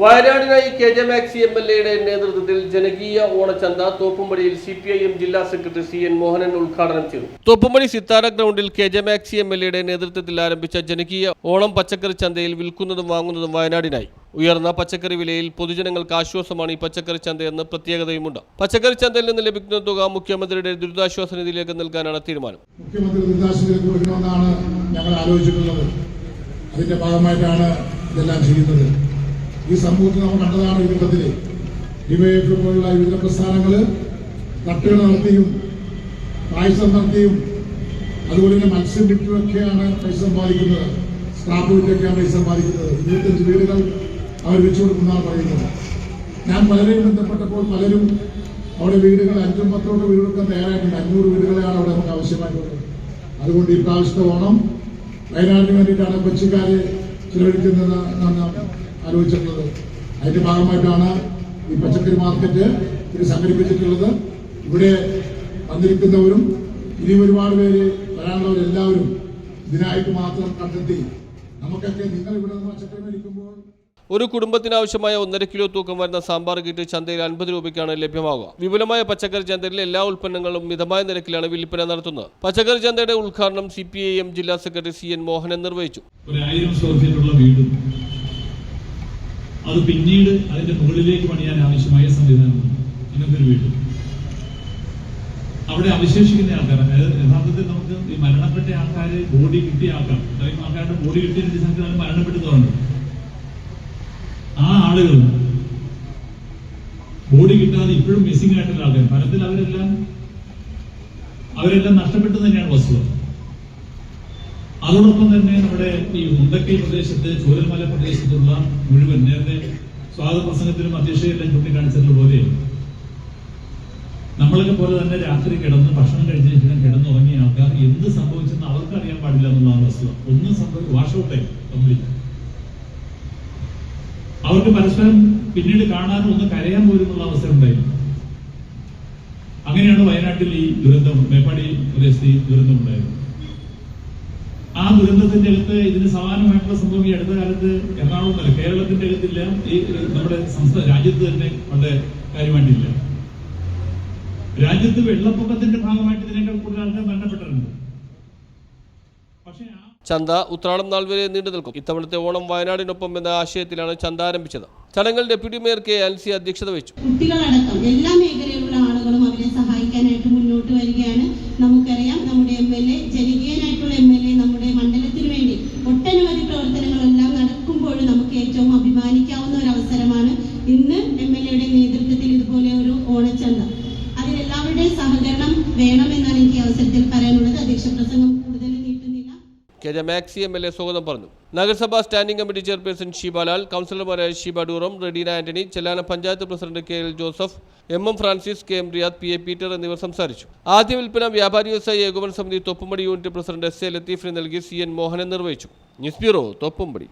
വയനാടിനായി K J Maxi M L എയുടെ നേതൃത്വത്തിൽ ജനകീയ ഓണച്ചന്ത തോപ്പുംപടിയിൽ സി പി ഐ എം ജില്ലാ സെക്രട്ടറി സി എൻ മോഹനൻ ഉദ്ഘാടനം ചെയ്തു. തോപ്പുംപടി സിത്താര ഗ്രൗണ്ടിൽ K J Maxi M L എയുടെ നേതൃത്വത്തിൽ ആരംഭിച്ച ജനകീയ ഓണം പച്ചക്കറി ചന്തയിൽ വിൽക്കുന്നതും വാങ്ങുന്നതും വയനാടിനായി. ഉയർന്ന പച്ചക്കറി വിലയിൽ പൊതുജനങ്ങൾക്ക് ആശ്വാസമാണ് ഈ പച്ചക്കറി ചന്തയെന്ന് പ്രത്യേകതയുമുണ്ട്. പച്ചക്കറി ചന്തയിൽ നിന്ന് ലഭിക്കുന്ന തുക മുഖ്യമന്ത്രിയുടെ ദുരിതാശ്വാസ നിധിയിലേക്ക് നൽകാനാണ് തീരുമാനം. മുഖ്യമന്ത്രി കൊടുക്കണമെന്നാണ് ഞങ്ങൾ ആലോചിച്ചിട്ടുള്ളത്. അതിന്റെ ഭാഗമായിട്ടാണ് ഇതെല്ലാം ചെയ്യുന്നത്. ഈ സമൂഹത്തിൽ നമ്മൾ കണ്ടതാണ് ഈ ഘട്ടത്തിൽ ഡിവൈഎഫ് പോലുള്ള വിവിധ പ്രസ്ഥാനങ്ങൾ തട്ടുകൾ നടത്തിയും പായസം നടത്തിയും അതുപോലെ തന്നെ മത്സ്യം വിറ്റുമൊക്കെയാണ് പൈസ സമ്പാദിക്കുന്നത്. സ്ക്രാപ്പ് വിറ്റൊക്കെയാണ് പൈസ സമ്പാദിക്കുന്നത്. ഇരുപത്തഞ്ച് വീടുകൾ അവർ വെച്ചു കൊടുക്കുന്നതാണ് പറയുന്നത്. ഞാൻ പലരെയും ബന്ധപ്പെട്ടപ്പോൾ പലരും അവിടെ വീടുകൾ അഞ്ചും പത്തോട്ട് വീട് കൊടുക്കാൻ തയ്യാറായിട്ടുണ്ട്. അഞ്ഞൂറ് വീടുകളെയാണ് അവിടെ നമുക്ക് ആവശ്യമായിട്ടുള്ളത് അതുകൊണ്ട് ഈ പ്രാവശ്യത്തെ ഓണം വയനാടിന് വേണ്ടിയിട്ടാണ് കൊച്ചിക്കാരെ ചിലവഴിക്കുന്നത് ആലോചിച്ചിട്ടുള്ളത്. അതിന്റെ ഭാഗമായിട്ടാണ് ഈ പച്ചക്കറി മാർക്കറ്റ് ഇത് സംഘടിപ്പിച്ചിട്ടുള്ളത്. ഇവിടെ വന്നിരിക്കുന്നവരും ഇനി ഒരുപാട് പേര് വരാനുള്ളവരെല്ലാവരും ഇതിനായിട്ട് മാത്രം കണ്ടെത്തി. നമുക്കൊക്കെ നിങ്ങൾ ഇവിടെ നിന്ന് പച്ചക്കറി മേടിക്കുമ്പോൾ ഒരു കുടുംബത്തിനാവശ്യമായ ഒന്നര കിലോ തൂക്കം വരുന്ന സാമ്പാർ കിറ്റ് ചന്തയിൽ അൻപത് രൂപയ്ക്കാണ് ലഭ്യമാകുക വിപുലമായ പച്ചക്കറി ചന്തയിൽ എല്ലാ ഉൽപ്പന്നങ്ങളും മിതമായ നിരക്കിലാണ് വിൽപ്പന നടത്തുന്നത്. പച്ചക്കറി ചന്തയുടെ ഉദ്ഘാടനം സി പി ഐ എം ജില്ലാ സെക്രട്ടറി സി എൻ മോഹനൻ നിർവഹിച്ചു. ഒരു ആയിരം സ്ക്വയർ ഫീറ്റുള്ള വീടും അത് പിന്നീട് അതിന്റെ മുകളിലേക്ക് പണിയാൻ ആവശ്യമായ സംവിധാനമാണ് ഇന്നത്തെ ഒരു വീട് അവിടെ അവശേഷിക്കുന്ന ആൾക്കാർ അതായത് യഥാർത്ഥത്തിൽ നമുക്ക് ഈ മരണപ്പെട്ട ആൾക്കാര് ബോഡി കിട്ടിയ ആൾക്കാർ അതായത് ആൾക്കാരുടെ ബോഡി കിട്ടിയ സംവിധാനം മരണപ്പെട്ടു ആ ആളുകൾ ബോഡി കിട്ടാതെ ഇപ്പോഴും മിസ്സിംഗ് ആയിട്ടുള്ള ആൾക്കാർ. ഫലത്തിൽ അവരെല്ലാം അവരെല്ലാം നഷ്ടപ്പെട്ടു തന്നെയാണ് വസ്തുത. അതോടൊപ്പം തന്നെ നമ്മുടെ ഈ മുണ്ടക്കൈ പ്രദേശത്ത് ചൂരൽമല പ്രദേശത്തുള്ള മുഴുവൻ നേരത്തെ സ്വാഗത പ്രസംഗത്തിലും അധ്യക്ഷയെല്ലാം ചൂണ്ടിക്കാണിച്ചതുപോലെ നമ്മളൊക്കെ പോലെ തന്നെ രാത്രി കിടന്ന് ഭക്ഷണം കഴിച്ചതിന് ശേഷം കിടന്നുറങ്ങിയ ആൾക്കാർ എന്ത് സംഭവിച്ചെന്ന് അവർക്ക് അറിയാൻ പാടില്ല എന്നുള്ളതാണ് വസ്തുത. ഒന്നും സംഭവിക്കും വാഷ് ഔട്ടായി കംപ്ലീറ്റ് അവർക്ക് പരസ്പരം പിന്നീട് കാണാനും ഒന്ന് കരയാൻ എന്നുള്ള അവസരം ഉണ്ടായിരുന്നു. അങ്ങനെയാണ് വയനാട്ടിൽ ഈ ദുരന്തം മേപ്പാടി പ്രദേശത്ത് ഈ ദുരന്തം ഉണ്ടായത്. ആ ദുരന്തത്തിന്റെ അടുത്ത് ഇതിന് സമാനമായിട്ടുള്ള സംഭവം ഈ അടുത്ത കാലത്ത് എറണാകുളത്തല്ല കേരളത്തിന്റെ അടുത്തില്ല. ഈ നമ്മുടെ സംസ്ഥാന രാജ്യത്ത് തന്നെ വളരെ കാര്യമായിട്ടില്ല. രാജ്യത്ത് വെള്ളപ്പൊക്കത്തിന്റെ ഭാഗമായിട്ട് ഇതിനേക്കാൾ കൂടുതൽ ആൾക്കാർ മരണപ്പെട്ടിട്ടുണ്ട്. പക്ഷേ ചന്ത ഉത്രാടം നാൾ വരെ നീണ്ടു നിൽക്കും. ഇത്തവണത്തെ ഓണം വയനാടിനൊപ്പം എന്ന ആശയത്തിലാണ് ചന്ത ആരംഭിച്ചത്. ചടങ്ങിൽ ഡെപ്യൂട്ടി മേയർ കെ ആൻസി അധ്യക്ഷത വഹിച്ചു. കുട്ടികളടക്കം എല്ലാ മേഖലയിലുള്ള ആളുകളും അവരെ സഹായിക്കാനായിട്ട് മുന്നോട്ട് വരികയാണ്. നമുക്കറിയാം നമ്മുടെ എം എൽ എ ജനകീയനായിട്ടുള്ള എം എൽ എ നമ്മുടെ മണ്ഡലത്തിന് വേണ്ടി ഒട്ടനവധി പ്രവർത്തനങ്ങളെല്ലാം നടക്കുമ്പോഴും നമുക്ക് ഏറ്റവും അഭിമാനിക്കാവുന്ന ഒരു അവസരമാണ് ഇന്ന് എം എൽ എയുടെ നേതൃത്വത്തിൽ ഇതുപോലെ ഒരു ഓണച്ചന്ത. അതിലെല്ലാവരുടെയും സഹകരണം വേണമെന്നാണ് എനിക്ക് അവസരത്തിൽ പറയാനുള്ളത്. അധ്യക്ഷ പ്രസംഗം K J Maxi M L A സ്വാഗതം പറഞ്ഞു. നഗരസഭാ സ്റ്റാൻഡിംഗ് കമ്മിറ്റി ചെയർപേഴ്സൺ ഷീബാലാൽ കൗൺസിലർമാരായ Sheeba ഡൂറം Redina Antony Chellanam panchayat president K L Joseph M M Francis K M Riyad P A Peter എന്നിവർ സംസാരിച്ചു. ആദ്യ വിൽപ്പന വ്യാപാരി വ്യവസായി ഏകോപന സമിതി Thoppumpady unit president S A ലത്തീഫിന് നൽകി സി എൻ മോഹനൻ നിർവഹിച്ചു. News bureau Thoppumpady.